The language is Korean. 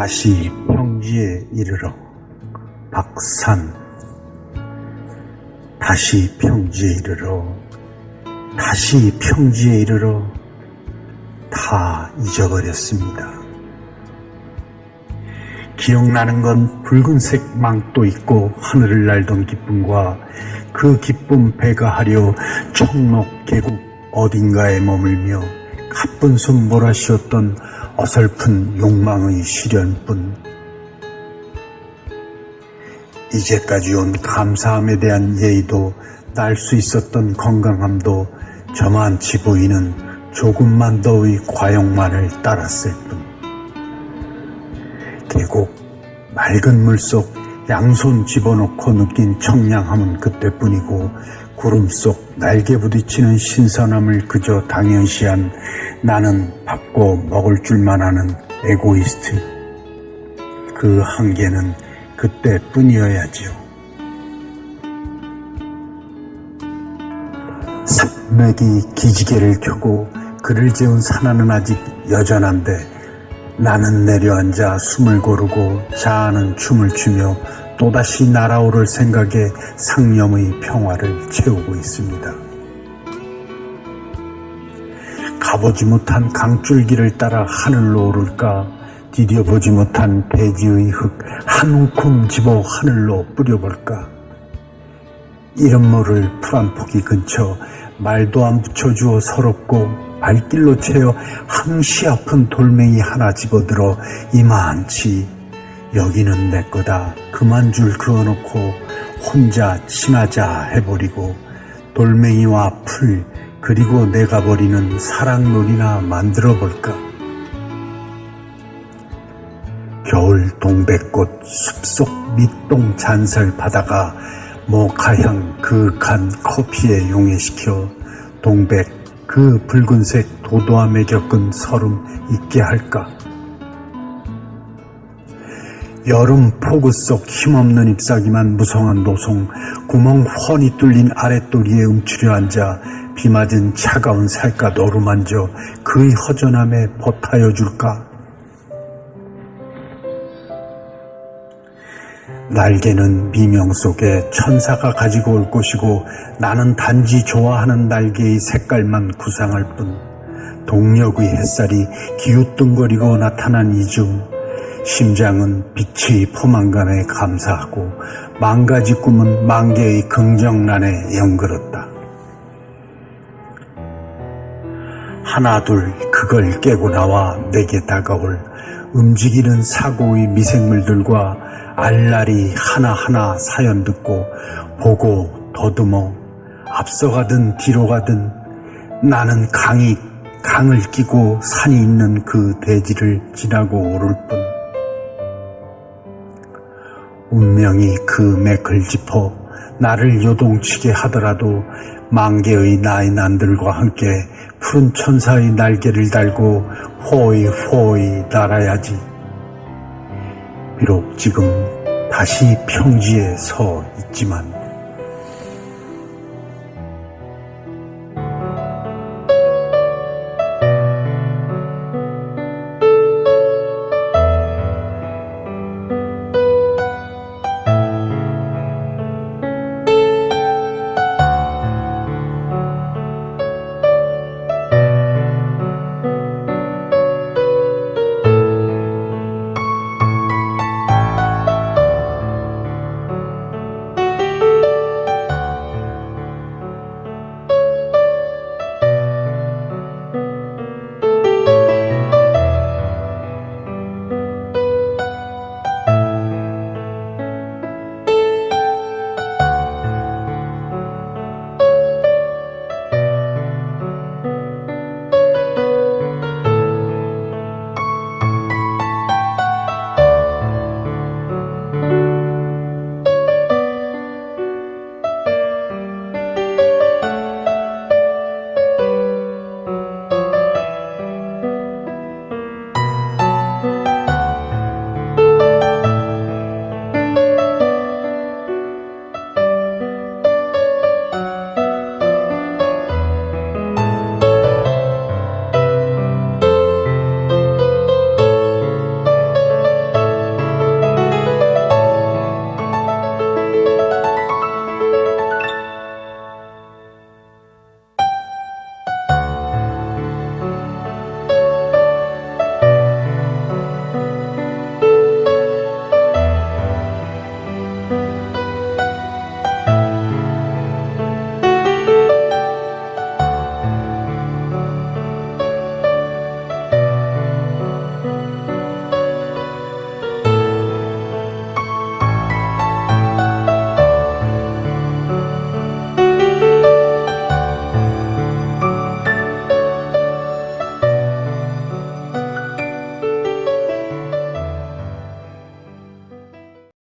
다시 평지에 이르러 박산 다시 평지에 이르러 다시 평지에 이르러 다 잊어버렸습니다. 기억나는 건 붉은색 망도 있고 하늘을 날던 기쁨과 그 기쁨 배가 하려 청록 계곡 어딘가에 머물며 가쁜 숨 몰아쉬었던 어설픈 욕망의 시련뿐. 이제까지 온 감사함에 대한 예의도 날 수 있었던 건강함도 저만치 보이는 조금만 더의 과욕만을 따랐을 뿐 계곡 맑은 물속 양손 집어넣고 느낀 청량함은 그때뿐이고 구름 속 날개 부딪히는 신선함을 그저 당연시한 나는 받고 먹을 줄만 아는 에고이스트. 그 한계는 그때뿐이어야지요. 산맥이 기지개를 켜고 그를 재운 산하는 아직 여전한데 나는 내려앉아 숨을 고르고 자아는 춤을 추며 또다시 날아오를 생각에 상념의 평화를 채우고 있습니다. 가보지 못한 강줄기를 따라 하늘로 오를까 디뎌보지 못한 대지의 흙 한 움큼 집어 하늘로 뿌려볼까 이름 모를 풀한포기 근처 말도 안 붙여주어 서럽고 발길로 채어 항시 아픈 돌멩이 하나 집어들어 이만치 여기는 내 거다. 그만 줄 그어놓고 혼자 친하자 해버리고 돌멩이와 풀 그리고 내가 버리는 사랑놀이나 만들어 볼까? 겨울 동백꽃 숲속 밑동 잔설 바다가 모카향 그윽한 커피에 용해시켜 동백 그 붉은색 도도함에 겪은 설움 있게 할까? 여름 폭우 속 힘없는 잎사귀만 무성한 노송 구멍 훤히 뚫린 아랫도리에 움츠려 앉아 비 맞은 차가운 살갗 어루만져 그의 허전함에 버타여 줄까 날개는 미명 속에 천사가 가지고 올 것이고 나는 단지 좋아하는 날개의 색깔만 구상할 뿐 동력의 햇살이 기웃뚱거리고 나타난 이중 심장은 빛의 포만감에 감사하고 망가지 꿈은 만개의 긍정란에 연그렀다. 하나 둘 그걸 깨고 나와 내게 다가올 움직이는 사고의 미생물들과 알랄이 하나하나 사연 듣고 보고 더듬어 앞서 가든 뒤로 가든 나는 강이 강을 끼고 산이 있는 그 대지를 지나고 오를 뿐. 운명이 그 맥을 짚어 나를 요동치게 하더라도 만개의 나의 난들과 함께 푸른 천사의 날개를 달고 호이 호이 날아야지. 비록 지금 다시 평지에 서 있지만